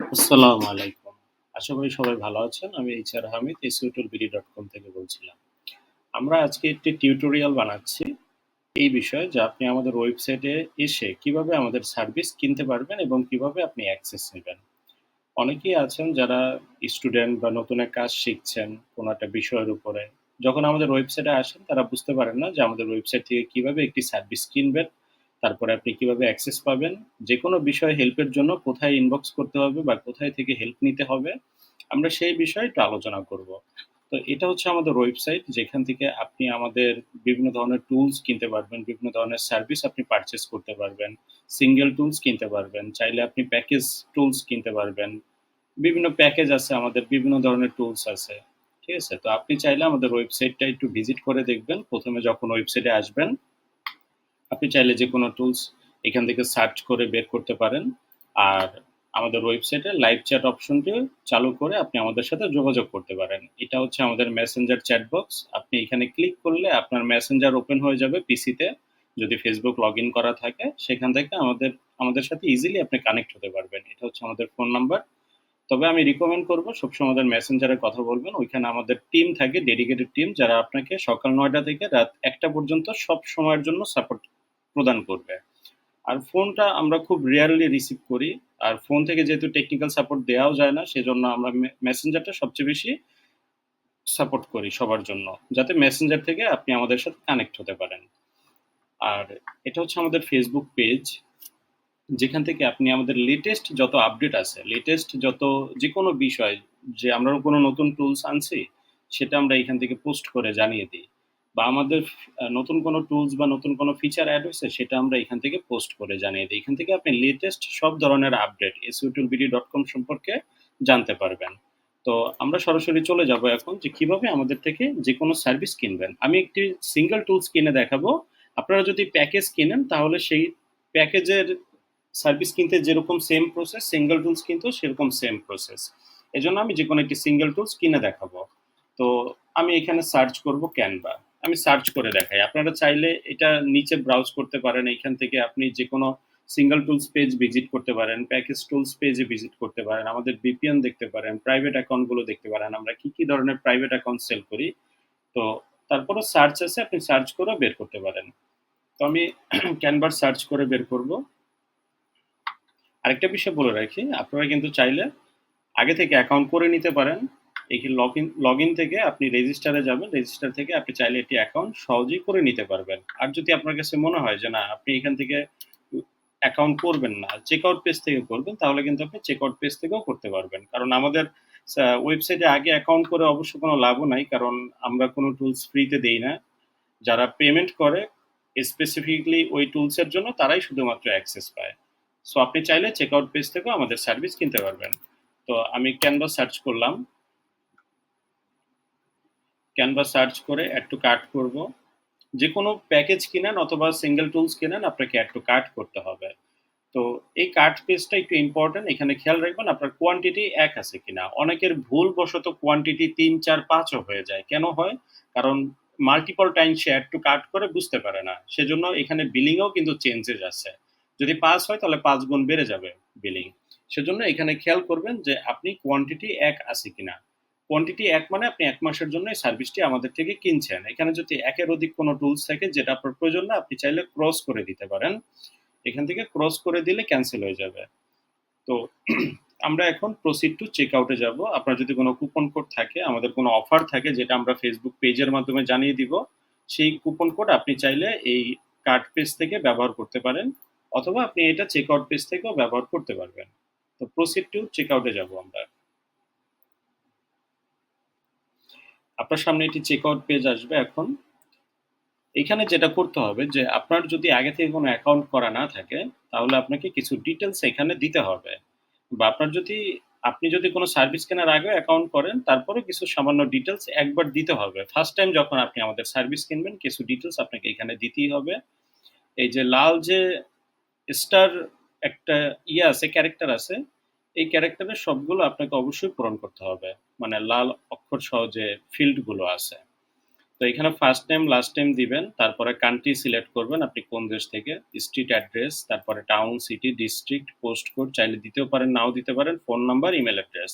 আসসালামু আলাইকুম। আশা করি সবাই ভালো আছেন। আমি এইচআর হামিদ SEOtoolBD.com থেকে বলছিলাম। আমরা আজকে একটি টিউটোরিয়াল বানাচ্ছি এই বিষয়ে যে আপনি আমাদের ওয়েবসাইটে এসে কীভাবে আমাদের সার্ভিস কিনতে পারবেন এবং কীভাবে আপনি অ্যাক্সেস নিবেন। অনেকেই আছেন যারা স্টুডেন্ট বা নতুন এক কাজ শিখছেন কোনো একটা বিষয়ের উপরে। যখন আমাদের ওয়েবসাইটে আসেন তারা বুঝতে পারেন না যে আমাদের ওয়েবসাইট থেকে কীভাবে একটি সার্ভিস কিনবেন, তারপরে আপনি কীভাবে অ্যাক্সেস পাবেন, যেকোনো বিষয়ে হেল্পের জন্য কোথায় ইনবক্স করতে হবে বা কোথায় থেকে হেল্প নিতে হবে, আমরা সেই বিষয়ে একটু আলোচনা করব। তো এটা হচ্ছে আমাদের ওয়েবসাইট যেখান থেকে আপনি আমাদের বিভিন্ন ধরনের টুলস কিনতে পারবেন, বিভিন্ন ধরনের সার্ভিস আপনি পারচেজ করতে পারবেন, সিঙ্গেল টুলস কিনতে পারবেন, চাইলে আপনি প্যাকেজ টুলস কিনতে পারবেন। বিভিন্ন প্যাকেজ আছে আমাদের, বিভিন্ন ধরনের টুলস আছে। ঠিক আছে? তো আপনি চাইলে আমাদের ওয়েবসাইটটা একটু ভিজিট করে দেখবেন। ১ম এ যখন ওয়েবসাইটে আসবেন, আপনি চাইলে যেকোনো টুলস এখান থেকে সার্চ করে বের করতে পারেন। আর আমাদের ওয়েবসাইটে লাইভ চ্যাট অপশনটি চালু করে আপনি আমাদের সাথে যোগাযোগ করতে পারেন। এটা হচ্ছে আমাদের মেসেঞ্জার চ্যাট বক্স। আপনি এখানে ক্লিক করলে আপনার মেসেঞ্জার ওপেন হয়ে যাবে পিসিতে। যদি Facebook লগইন করা থাকে, সেখান থেকে আমাদের আমাদের সাথে ইজিলি আপনি কানেক্ট হতে পারবেন। এটা হচ্ছে আমাদের ফোন নাম্বার। তবে আমি রিকমেন্ড করব সবসময় আমাদের মেসেঞ্জারে কথা বলবেন। ওইখানে আমাদের টিম থাকে, ডেডিকেটেড টিম যারা আপনাকে সকাল নয়টা থেকে রাত একটা পর্যন্ত সব সময়ের জন্য সাপোর্ট প্রদান করবে। আর ফোনটা আমরা খুব রেয়ারলি রিসিভ করি। আর ফোন থেকে যেহেতু টেকনিক্যাল সাপোর্ট দেওয়াও যায় না, সেজন্য আমরা মেসেঞ্জারটা সবচেয়ে বেশি সাপোর্ট করি সবার জন্য। যাতে মেসেঞ্জার থেকে আপনি আমাদের সাথে কানেক্ট হতে পারেন। আর এটা হচ্ছে আমাদের ফেসবুক পেজ। যেখান থেকে আপনি আমাদের লেটেস্ট যত আপডেট আছে, লেটেস্ট যত যেকোনো বিষয় যে আমরা কোনো নতুন টুলস আনছি, সেটা আমরা এখান থেকে পোস্ট করে জানিয়ে দিই। বা আমাদের নতুন কোনো টুলস বা নতুন কোনো ফিচার অ্যাড হইছে, সেটা আমরা এখান থেকে পোস্ট করে জানিয়ে দিই। এখান থেকে আপনি লেটেস্ট সব ধরনের আপডেট এসইউটিউবিডি ডট কম সম্পর্কে জানতে পারবেন। তো আমরা সরাসরি চলে যাব এখন যে কীভাবে আমাদের থেকে যেকোনো সার্ভিস কিনবেন। আমি একটি সিঙ্গেল টুলস কিনে দেখাবো। আপনারা যদি প্যাকেজ কিনেন তাহলে সেই প্যাকেজের সার্ভিস কিনতে যেরকম সেম প্রসেস, সিঙ্গেল টুলস কিনতেও সেরকম সেম প্রসেস। এজন্য আমি যেকোনো একটি সিঙ্গেল টুলস কিনে দেখাবো। তো আমি এখানে সার্চ করব Canva। আমি সার্চ করে দেখাই। আপনারা চাইলে এটা নিচে ব্রাউজ করতে পারেন। এইখান থেকে আপনি যেকোনো সিঙ্গেল টুলস পেজ ভিজিট করতে পারেন, প্যাকেজ টুলস পেজে ভিজিট করতে পারেন, আমাদের VPN দেখতে পারেন, প্রাইভেট অ্যাকাউন্টগুলো দেখতে পারেন। আমরা কি, কি ধরনের প্রাইভেট অ্যাকাউন্ট সেল করি। তো তারপরও সার্চ আছে, আপনি সার্চ করেও বের করতে পারেন। তো আমি Canva সার্চ করে বের করব। আরেকটা বিষয় বলে রাখি, আপনারা কিন্তু চাইলে আগে থেকে অ্যাকাউন্ট করে নিতে পারেন। এখানে লগ ইন থেকে আপনি রেজিস্টারে যাবেন। রেজিস্টার থেকে আপনি চাইলে একটি অ্যাকাউন্ট সহজেই করে নিতে পারবেন। আর যদি আপনার কাছে মনে হয় যে না আপনি এখান থেকে অ্যাকাউন্ট করবেন না, চেকআউট পেজ থেকে করবেন, তাহলে কিন্তু আপনি চেকআউট পেজ থেকেও করতে পারবেন। কারণ আমাদের ওয়েবসাইটে আগে অ্যাকাউন্ট করে অবশ্য কোনো লাভও নাই। কারণ আমরা কোনো টুলস ফ্রিতে দেই না। যারা পেমেন্ট করে স্পেসিফিকলি ওই টুলস এর জন্য তারাই শুধুমাত্র অ্যাক্সেস পায়। সো আপনি চাইলে চেক আউট পেজ থেকেও আমাদের সার্ভিস কিনতে পারবেন। তো আমি ক্যানভাস সার্চ করলাম। Canva সার্চ করে এড টু কার্ট করব। যেকোনো প্যাকেজ কিনেন অথবা সিঙ্গেল টুলস কিনেন আপনাকে এড টু কার্ট করতে হবে। তো এই কার্ট পেজটা একটু ইম্পোর্টেন্ট। এখানে খেয়াল রাখবেন আপনার কোয়ান্টিটি এক আছে কিনা। অনেকের ভুলবশত কোয়ান্টিটি ৩, ৪, ৫ ও হয়ে যায়। কেন হয়? কারণ মাল্টিপল টাইম সে এড টু কার্ট করে বুঝতে পারে না। সেজন্য এখানে বিলিং এও কিন্তু চেঞ্জেস আছে। যদি ৫ হয় তাহলে পাঁচ গুণ বেড়ে যাবে বিলিং। সেজন্য এখানে খেয়াল করবেন যে আপনি কোয়ান্টিটি এক আছে কিনা। কোয়ান্টিটি এক মানে আপনি এক মাসের জন্য এই সার্ভিসটি আমাদের থেকে কিনছেন। এখানে যদি একের অধিক কোনো টুলস থাকে যেটা আপনার প্রয়োজন না, আপনি চাইলে ক্রস করে দিতে পারেন। এখান থেকে ক্রস করে দিলে ক্যান্সেল হয়ে যাবে। তো আমরা এখন প্রসিড টু চেক আউটে যাব। আপনার যদি কোনো কুপন কোড থাকে, আমাদের কোনো অফার থাকে যেটা আমরা ফেসবুক পেজের মাধ্যমে জানিয়ে দিব, সেই কুপন কোড আপনি চাইলে এই কার্ড পেজ থেকে ব্যবহার করতে পারেন। অথবা আপনি এটা চেকআউট পেজ থেকেও ব্যবহার করতে পারবেন। তো প্রসিড টু চেকআউট এ যাব আমরা। আপনার সামনে একটি চেকআউট পেজ আসবে এখন। এখানে যেটা করতে হবে যে আপনার যদি আগে থেকে কোনো অ্যাকাউন্ট করা না থাকে, তাহলে আপনাকে কিছু ডিটেলস এখানে দিতে হবে। বা আপনার যদি আপনি যদি কোনো সার্ভিস কেনার আগেও অ্যাকাউন্ট করেন, তারপরে কিছু সামান্য ডিটেলস একবার দিতে হবে। ফার্স্ট টাইম যখন আপনি আমাদের সার্ভিস কিনবেন, কিছু ডিটেলস আপনাকে এখানে দিতেই হবে। এই যে লাল যে স্টার একটা ইয়ে আছে, ক্যারেক্টার আছে, এই ক্যারেক্টারের সবগুলো আপনাকে অবশ্যই পূরণ করতে হবে। মানে লাল অক্ষর সহ যে ফিল্ডগুলো আছে। তো এখানে ফার্স্ট নেম লাস্ট নেম দিবেন, তারপরে কান্ট্রি সিলেক্ট করবেন আপনি কোন দেশ থেকে স্ট্রিট অ্যাড্রেস তারপরে town city district post code চাইলে দিতেও পারেন, নাও দিতে পারেন ফোন নাম্বার ইমেল অ্যাড্রেস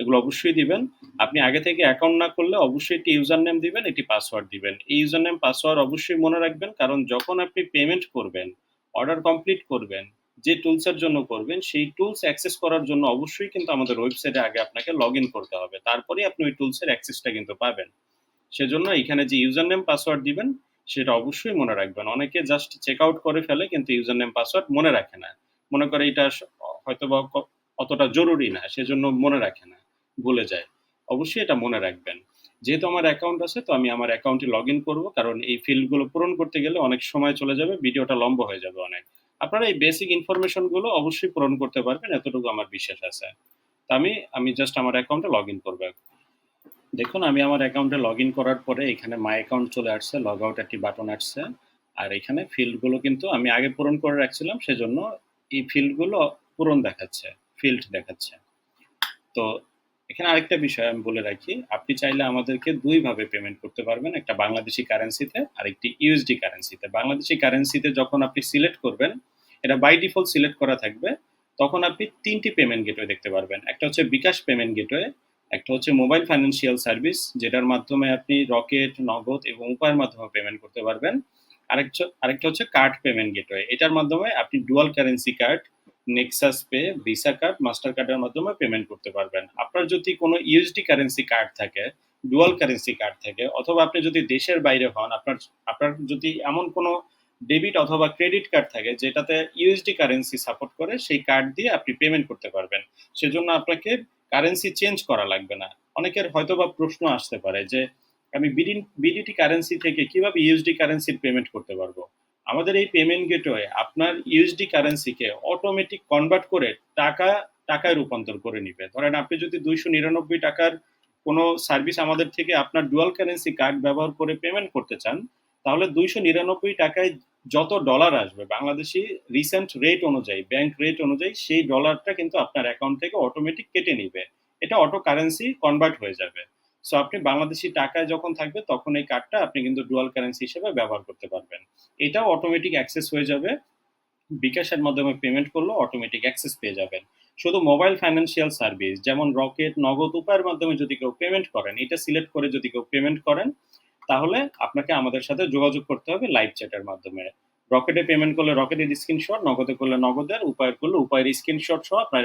এগুলো অবশ্যই দিবেন আপনি আগে থেকে অ্যাকাউন্ট না করলে অবশ্যই একটি ইউজার নেম দিবেন, একটি পাসওয়ার্ড দিবেন এই ইউজার নেম পাসওয়ার্ড অবশ্যই মনে রাখবেন, কারণ যখন আপনি পেমেন্ট করবেন অর্ডার কমপ্লিট করবেন যে টুলসের জন্য করবেন, সেই টুলস অ্যাক্সেস করার জন্য অবশ্যই কিন্তু আমাদের ওয়েবসাইটে আগে আপনাকে লগ ইন করতে হবে। তারপরে আপনি ওই টুলসের অ্যাক্সেসটা কিন্তু পাবেন। সেজন্য এখানে যে ইউজার নেম পাসওয়ার্ড দিবেন, সেটা অবশ্যই মনে রাখবেন। অনেকে জাস্ট চেক আউট করে ফেলে, কিন্তু ইউজার নেম পাসওয়ার্ড মনে রাখে না। মনে করে এটা হয়তো বা অতটা জরুরি না, সেজন্য মনে রাখে না, ভুলে যায়। অবশ্যই এটা মনে রাখবেন। যেহেতু আমার অ্যাকাউন্ট আছে, তো আমি আমার অ্যাকাউন্টে লগ ইন করব, কারণ এই ফিল্ডগুলো পূরণ করতে গেলে অনেক সময় চলে যাবে ভিডিওটা লম্বা হয়ে যাবে অনেক। আপনারা এই বেসিক ইনফরমেশনগুলো অবশ্যই পূরণ করতে পারবেন, এতটুকু আমার বিশ্বাস আছে। আমি আমি জাস্ট আমার অ্যাকাউন্টে লগ ইন করব। দেখুন, আমি আমার অ্যাকাউন্টে লগ ইন করার পরে এখানে মাই অ্যাকাউন্ট চলে আসছে লগ আউট একটি বাটন আসছে। আর এখানে ফিল্ডগুলো কিন্তু আমি আগে পূরণ করে রাখছিলাম, সেজন্য এই ফিল্ডগুলো পূরণ দেখাচ্ছে ফিল্ড দেখাচ্ছে। তো এখানে আরেকটা বিষয় আমি বলে রাখি, আপনি চাইলে আমাদেরকে দুইভাবে পেমেন্ট করতে পারবেন, একটা বাংলাদেশি কারেন্সিতে আর একটি ইউএসডি কারেন্সিতে বাংলাদেশি কারেন্সিতে যখন আপনি সিলেক্ট করবেন, এটা বাই ডিফল্ট সিলেক্ট করা থাকবে, তখন আপনি তিনটি পেমেন্ট গেটওয়ে দেখতে পারবেন। একটা হচ্ছে বিকাশ পেমেন্ট গেটওয়ে একটা হচ্ছে মোবাইল ফাইন্যান্সিয়াল সার্ভিস যেটার মাধ্যমে আপনি রকেট, নগদ এবং উপায়ের মাধ্যমে পেমেন্ট করতে পারবেন। আরেকটা আরেকটা হচ্ছে কার্ড পেমেন্ট গেটওয়ে এটার মাধ্যমে আপনি dual currency card Nexus Pay Visa card Master কার্ডের মাধ্যমে পেমেন্ট করতে পারবেন। আপনার যদি কোনো ইউএসডি কারেন্সি কার্ড থাকে ডুয়াল কারেন্সি কার্ড থাকে, অথবা আপনি যদি দেশের বাইরে হন, আপনার আপনার যদি এমন কোনো ডেবিট অথবা ক্রেডিট কার্ড থাকে, যেটাতে ইউএসডি কারেন্সি সাপোর্ট করে, সেই কার্ড দিয়ে আপনি পেমেন্ট করতে পারবেন। সেজন্য আপনাকে কারেন্সি চেঞ্জ করা লাগবে না। অনেকের হয়তো বা প্রশ্ন আসতে পারে যে, আমি বিডিটি কারেন্সি থেকে কীভাবে ইউএসডি কারেন্সির পেমেন্ট করতে পারব? আমাদের এই পেমেন্ট গেটওয়ে আপনার ইউএসডি কারেন্সিকে অটোমেটিক কনভার্ট করে টাকা, টাকায় রূপান্তর করে নিবে। ধরেন আপনি যদি দুইশো নিরানব্বই টাকার কোনো সার্ভিস আমাদের থেকে আপনার ডুয়াল কারেন্সি কার্ড ব্যবহার করে পেমেন্ট করতে চান, তাহলে দুইশো নিরানব্বই টাকায় যত ডলার আসবে, বাংলাদেশি রিসেন্ট রেট অনুযায়ী ব্যাংক রেট অনুযায়ী, সেই ডলারটা কিন্তু আপনার অ্যাকাউন্ট থেকে অটোমেটিক কেটে নিবে। এটা অটো কারেন্সি কনভার্ট হয়ে যাবে। সো আপনি বাংলাদেশি টাকায় যখন থাকবে, তখন এই কার্ডটা আপনি কিন্তু ডুয়াল কারেন্সি হিসেবে ব্যবহার করতে পারবেন। এটাও অটোমেটিক অ্যাক্সেস হয়ে যাবে। বিকাশের মাধ্যমে পেমেন্ট করলেও অটোমেটিক অ্যাক্সেস পেয়ে যাবেন। শুধু মোবাইল ফাইন্যান্সিয়াল সার্ভিস যেমন রকেট নগদ উপায়ের মাধ্যমে যদি কেউ পেমেন্ট করেন, এটা সিলেক্ট করে যদি কেউ পেমেন্ট করেন, তাহলে আপনাকে আমাদের সাথে যোগাযোগ করতে হবে লাইভ চ্যাটের মাধ্যমে। রকেটে পেমেন্ট করলে রকেটের স্ক্রিনশট নগদে করলে নগদের, উপায়ের করলে উপায়ের স্ক্রিনশট সহ আপনার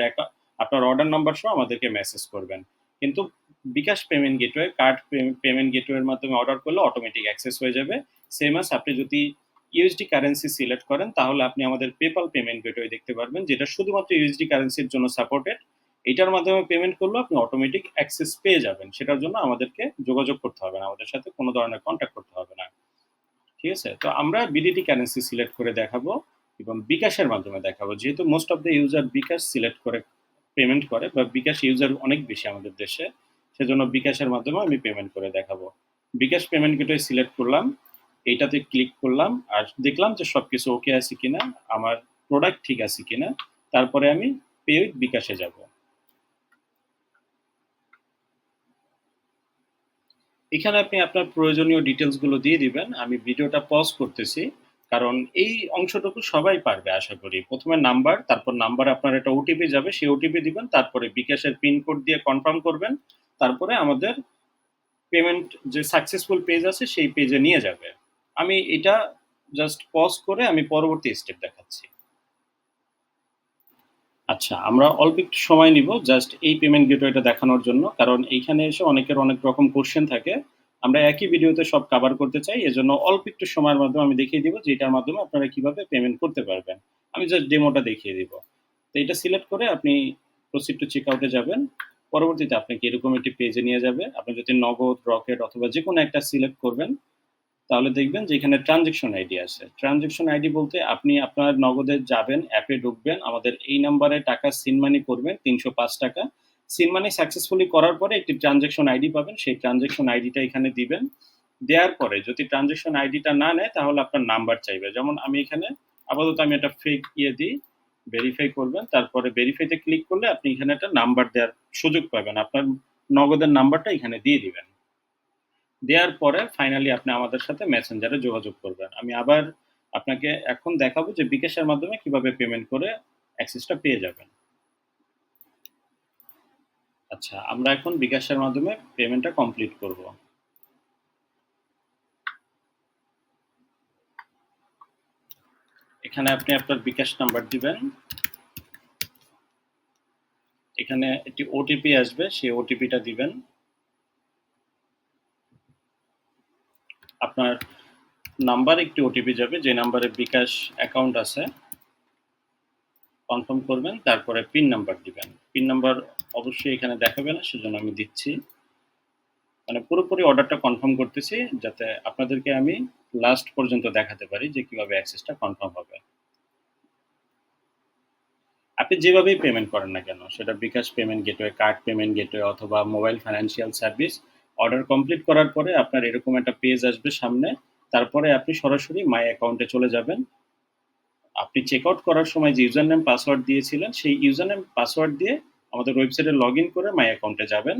আপনার অর্ডার নাম্বার সহ আমাদেরকে মেসেজ করবেন। কিন্তু bKash payment gateway card payment গেটওয়ের মাধ্যমে অর্ডার করলে অটোমেটিক অ্যাক্সেস হয়ে যাবে। সেম আস আপনি যদি ইউএসডি কারেন্সি সিলেক্ট করেন, তাহলে আপনি আমাদের পেপাল পেমেন্ট গেটওয়ে দেখতে পারবেন, যেটা শুধুমাত্র ইউএসডি কারেন্সির জন্য সাপোর্টেড এটার মাধ্যমে পেমেন্ট করলে আপনি অটোমেটিক অ্যাক্সেস পেয়ে যাবেন। সেটার জন্য আমাদেরকে যোগাযোগ করতে হবে না, আমাদের সাথে কোনো ধরনের কন্ট্যাক্ট করতে হবে না। ঠিক আছে? তো আমরা বিডিটি কারেন্সি সিলেক্ট করে দেখাবো এবং বিকাশের মাধ্যমে দেখাবো। যেহেতু most of the user bKash select করে পেমেন্ট করে, বা বিকাশ ইউজার অনেক বেশি আমাদের দেশে। সেজন্য বিকাশের মাধ্যমে আমি পেমেন্ট করে দেখাবো। বিকাশ পেমেন্ট গেটওয়ে সিলেক্ট করলাম, এইটাতে ক্লিক করলাম, আর দেখলাম যে সব কিছু ওকে আছে কিনা, আমার প্রোডাক্ট ঠিক আছে কিনা, তারপরে আমি পে বিকাশে যাব। এখানে আপনি আপনার প্রয়োজনীয় ডিটেলসগুলো দিয়ে দিবেন, আমি ভিডিওটা পজ করতেছি, কারণ এই অংশটুকু সবাই পারবে আশা করি। প্রথমে নাম্বার তারপর নাম্বার আপনার একটা ওটিপি যাবে, সেই ওটিপি দিবেন, তারপরে বিকাশের পিনকোড দিয়ে কনফার্ম করবেন তারপরে আমাদের পেমেন্ট যে সাকসেসফুল পেজ আছে সেই পেজে নিয়ে যাবে। আমি এটা জাস্ট পজ করে আমি পরবর্তী স্টেপ দেখাচ্ছি। আচ্ছা আমরা অল্প একটু সময় নিব জাস্ট এই পেমেন্ট গেটওয়েটা দেখানোর জন্য, কারণ এইখানে এসে অনেকের অনেক রকম কোশ্চেন থাকে। আমরা একই ভিডিওতে সব কভার করতে চাই, এজন্য অল্প একটু সময়ের মাধ্যমে আমি দেখিয়ে দিব যে এটার মাধ্যমে আপনারা কীভাবে পেমেন্ট করতে পারবেন। আমি জাস্ট ডেমোটা দেখিয়ে দিব। তো এটা সিলেক্ট করে আপনি প্রসিড টু চেক আউটে যাবেন। পরবর্তীতে আপনাকে এরকম একটি পেজে নিয়ে যাবে? আপনি যদি নগদ, রকেট অথবা যে কোনো একটা সিলেক্ট করবেন, তাহলে দেখবেন যে এখানে ট্রানজেকশন আইডি আছে। ট্রানজেকশন আইডি বলতে আপনি আপনার নগদে যাবেন অ্যাপে ঢুকবেন, আমাদের এই নাম্বারে টাকা সিনমানি করবেন তিনশো পাঁচ টাকা। সিনমানি সাকসেসফুলি করার পরে একটি ট্রানজেকশন আইডি পাবেন, সেই ট্রানজেকশন আইডিটা এখানে দিবেন। দেওয়ার পরে যদি ট্রানজেকশন আইডিটা না নেয়, তাহলে আপনার নাম্বার চাইবে। যেমন আমি এখানে আপাতত আমি একটা ফেক ইয়ে দিই। ভেরিফাই করবেন, তারপরে ভেরিফাইতে ক্লিক করলে আপনি এখানে একটা নাম্বার দেওয়ার সুযোগ পাবেন। আপনার নগদের নাম্বারটা এখানে দিয়ে দিবেন। দেওয়ার পরে ফাইনালি আপনি আমাদের সাথে মেসেঞ্জারে যোগাযোগ করবেন। আমি আবার আপনাকে এখন দেখাবো যে বিকাশের মাধ্যমে কীভাবে পেমেন্ট করে অ্যাক্সেসটা পেয়ে যাবেন। আচ্ছা আমরা এখন বিকাশের মাধ্যমে পেমেন্টটা কমপ্লিট করব। এখানে আপনি আপনার বিকাশ নাম্বার দিবেন। এখানে একটি ওটিপি আসবে, সেই ওটিপিটা দিবেন। আপনার নাম্বার একটি ওটিপি যাবে, যে নাম্বারে বিকাশ অ্যাকাউন্ট আছে। কনফার্ম করবেন, তারপরে পিন নাম্বার দিবেন। পিন নাম্বার অবশ্যই এখানে দেখাবে না, সেজন্য আমি দিচ্ছি। মানে পুরোপুরি অর্ডারটা কনফার্ম করতেছি যাতে আপনাদেরকে আমি লাস্ট পর্যন্ত দেখাতে পারি যে কীভাবে অ্যাক্সেসটা কনফার্ম হবে। আপনি যেভাবেই পেমেন্ট করেন না কেন, সেটা bKash payment gateway card payment gateway অথবা mobile financial service order complete করার পরে আপনার এরকম একটা পেজ আসবে সামনে, তারপরে আপনি সরাসরি মাই অ্যাকাউন্টে চলে যাবেন। আপনি চেক আউট করার সময় যে ইউজার নেম পাসওয়ার্ড দিয়েছিলেন, সেই ইউজার নেম পাসওয়ার্ড দিয়ে আমাদের ওয়েবসাইটে লগ ইন করে মাই অ্যাকাউন্টে যাবেন।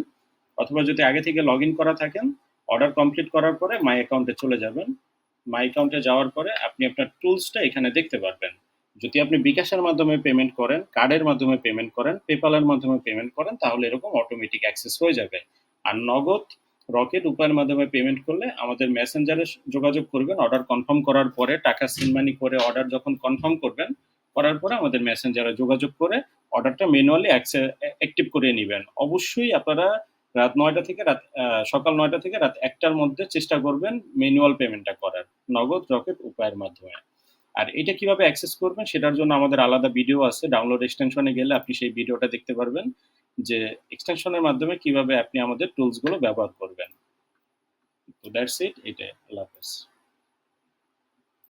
অথবা যদি আগে থেকে লগ ইন করা থাকেন অর্ডার কমপ্লিট করার পরে মাই অ্যাকাউন্টে চলে যাবেন। মাই অ্যাকাউন্টে যাওয়ার পরে আপনি আপনার টুলসটা এখানে দেখতে পারবেন। যদি আপনি বিকাশের মাধ্যমে পেমেন্ট করেন কার্ডের মাধ্যমে পেমেন্ট করেন পেপালের মাধ্যমে পেমেন্ট করেন, তাহলে এরকম অটোমেটিক অ্যাক্সেস হয়ে যাবে। আর নগদ রকেট উপায়ের মাধ্যমে পেমেন্ট করলে আমাদের মেসেঞ্জারে যোগাযোগ করবেন অর্ডার কনফার্ম করার পরে, টাকা সিনমানি করে অর্ডার যখন কনফার্ম করবেন, করার পরে আমাদের মেসেঞ্জারে যোগাযোগ করে অর্ডারটা ম্যানুয়ালি অ্যাক্টিভ করে নেবেন। অবশ্যই আপনারা রাত নয়টা থেকে রাত সকাল নয়টা থেকে রাত একটার মধ্যে চেষ্টা করবেন ম্যানুয়াল পেমেন্টটা করার, নগদ, রকেট, উপায়ের মাধ্যমে। আর এটা কীভাবে অ্যাক্সেস করবেন সেটার জন্য আমাদের আলাদা ভিডিও আছে ডাউনলোড এক্সটেনশনে গেলে আপনি সেই ভিডিওটা দেখতে পারবেন যে এক্সটেনশনের মাধ্যমে কীভাবে আপনি আমাদের টুলসগুলো ব্যবহার করবেন। তো দ্যাটস ইট এটা আল্লাহ হাফেজ।